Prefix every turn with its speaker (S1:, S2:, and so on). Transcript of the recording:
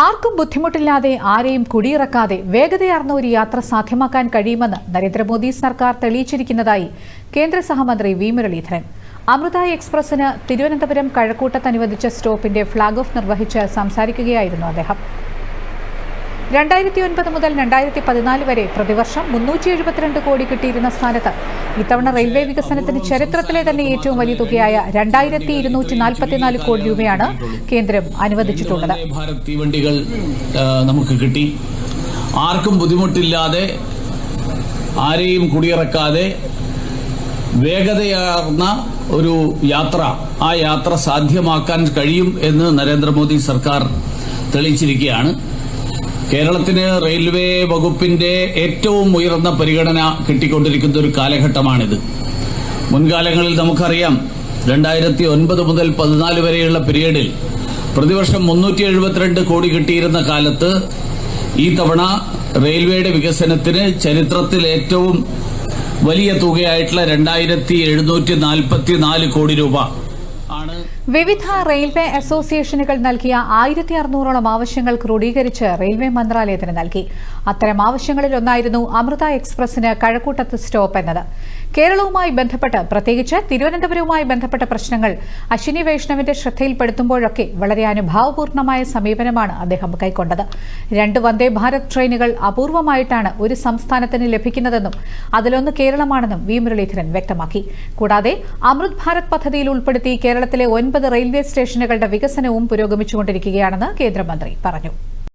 S1: ആർക്കും ബുദ്ധിമുട്ടില്ലാതെ ആരെയും കുടിയിറക്കാതെ വേഗതയാർന്ന ഒരു യാത്ര സാധ്യമാക്കാൻ കഴിയുമെന്ന് നരേന്ദ്രമോദി സർക്കാർ തെളിയിച്ചിരിക്കുന്നതായി കേന്ദ്ര സഹമന്ത്രി വി മുരളീധരൻ. അമൃത എക്സ്പ്രസിന് തിരുവനന്തപുരം കഴക്കൂട്ടത്ത് അനുവദിച്ച സ്റ്റോപ്പിന്റെ ഫ്ളാഗ് ഓഫ് നിർവഹിച്ച് സംസാരിക്കുകയായിരുന്നു അദ്ദേഹം. രണ്ടായിരത്തി ഒൻപത് മുതൽ രണ്ടായിരത്തി പതിനാല് വരെ പ്രതിവർഷം മുന്നൂറ്റി എഴുപത്തിരണ്ട് കോടി കിട്ടിയിരുന്ന സ്ഥാനത്ത്. ഇത്തവണ റെയിൽവേ വികസനത്തിന് ചരിത്രത്തിലെ തന്നെ ഏറ്റവും വലിയ തുകയായ രണ്ടായിരത്തി ഇരുന്നൂറ്റി നാൽപ്പത്തിനാല് കോടി രൂപയാണ് കേന്ദ്രം അനുവദിച്ചിട്ടുള്ളത്.
S2: തീവണ്ടികൾ നമുക്ക് കിട്ടി. ആർക്കും ബുദ്ധിമുട്ടില്ലാതെ ആരെയും കുടിയിറക്കാതെ വേഗതയാർന്ന ഒരു യാത്ര ആ യാത്ര സാധ്യമാക്കാൻ കഴിയും എന്ന് നരേന്ദ്രമോദി സർക്കാർ തെളിയിച്ചിരിക്കുകയാണ്. കേരളത്തിന് റെയിൽവേ വകുപ്പിന്റെ ഏറ്റവും ഉയർന്ന പരിഗണന കിട്ടിക്കൊണ്ടിരിക്കുന്ന ഒരു കാലഘട്ടമാണിത്. മുൻകാലങ്ങളിൽ നമുക്കറിയാം രണ്ടായിരത്തി ഒൻപത് മുതൽ പതിനാല് വരെയുള്ള പീരീഡിൽ പ്രതിവർഷം മുന്നൂറ്റി എഴുപത്തിരണ്ട് കോടി കിട്ടിയിരുന്ന കാലത്ത് ഈ തവണ റെയിൽവേയുടെ വികസനത്തിന് ചരിത്രത്തിൽ ഏറ്റവും വലിയ തുകയായിട്ടുള്ള രണ്ടായിരത്തി എഴുന്നൂറ്റി നാൽപ്പത്തി നാല് കോടി രൂപ
S1: വിവിധ റെയിൽവേ അസോസിയേഷനുകൾ നൽകിയ ആയിരത്തി അറുന്നൂറോളം ആവശ്യങ്ങൾ ക്രോഡീകരിച്ച് റെയിൽവേ മന്ത്രാലയത്തിന് നൽകി. അത്തരം ആവശ്യങ്ങളിലൊന്നായിരുന്നു അമൃത എക്സ്പ്രസിന് കഴക്കൂട്ടത്ത് സ്റ്റോപ്പ് എന്നത്. കേരളവുമായി ബന്ധപ്പെട്ട് പ്രത്യേകിച്ച് തിരുവനന്തപുരവുമായി ബന്ധപ്പെട്ട പ്രശ്നങ്ങൾ അശ്വിനി വൈഷ്ണവിന്റെ ശ്രദ്ധയിൽപ്പെടുത്തുമ്പോഴൊക്കെ വളരെ അനുഭാവപൂർണമായ സമീപനമാണ് അദ്ദേഹം കൈക്കൊണ്ടത്. രണ്ട് വന്ദേ ഭാരത് ട്രെയിനുകൾ അപൂർവമായിട്ടാണ് ഒരു സംസ്ഥാനത്തിന് ലഭിക്കുന്നതെന്നും അതിലൊന്ന് കേരളമാണെന്നും വി മുരളീധരൻ വ്യക്തമാക്കി. കൂടാതെ അമൃത് ഭാരത് പദ്ധതിയിൽ ഉൾപ്പെടുത്തി കേരളത്തിലെ ഒൻപത് റെയിൽവേ സ്റ്റേഷനുകളുടെ വികസനവും പുരോഗമിച്ചുകൊണ്ടിരിക്കുകയാണെന്ന് കേന്ദ്രമന്ത്രി പറഞ്ഞു.